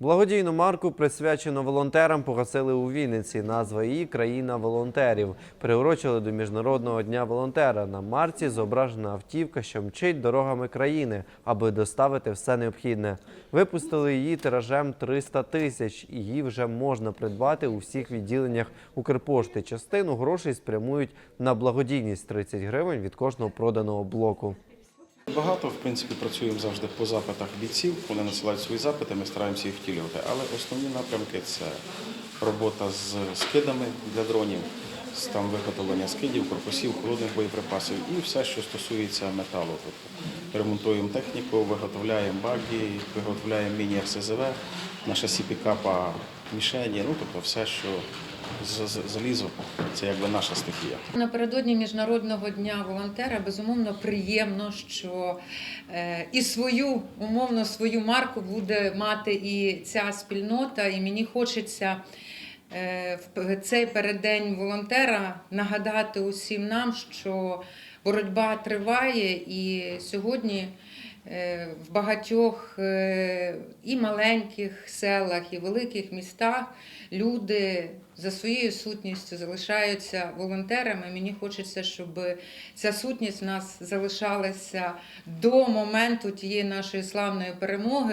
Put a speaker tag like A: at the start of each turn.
A: Благодійну марку, присвячену волонтерам, погасили у Вінниці. Назва її Країна волонтерів. Приурочили до Міжнародного дня волонтера. На марці зображена автівка, що мчить дорогами країни, аби доставити все необхідне. Випустили її тиражем 300 тисяч. Її вже можна придбати у всіх відділеннях Укрпошти. Частину грошей спрямують на благодійність 30 гривень від кожного проданого блоку.
B: Багато, в принципі, працюємо завжди по запитах бійців. Вони насилають свої запити, ми стараємося їх втілювати. Але основні напрямки це робота з скидами для дронів, там виготовлення скидів, корпусів, холодних боєприпасів і все, що стосується металу. Тобто ремонтуємо техніку, виготовляємо баги, виготовляємо міні-РСЗВ, на шасі пікапа мішені, ну тобто все, що залізо, це якби наша стихія.
C: Напередодні міжнародного дня волонтера безумовно приємно, що е, і свою умовно свою марку буде мати і ця спільнота. І мені хочеться е, в цей переддень волонтера нагадати усім нам, що боротьба триває, і сьогодні. Е, В багатьох е, і маленьких селах, і великих містах люди за своєю сутністю залишаються волонтерами. Мені хочеться, щоб ця сутність в нас залишалася до моменту тієї нашої славної перемоги.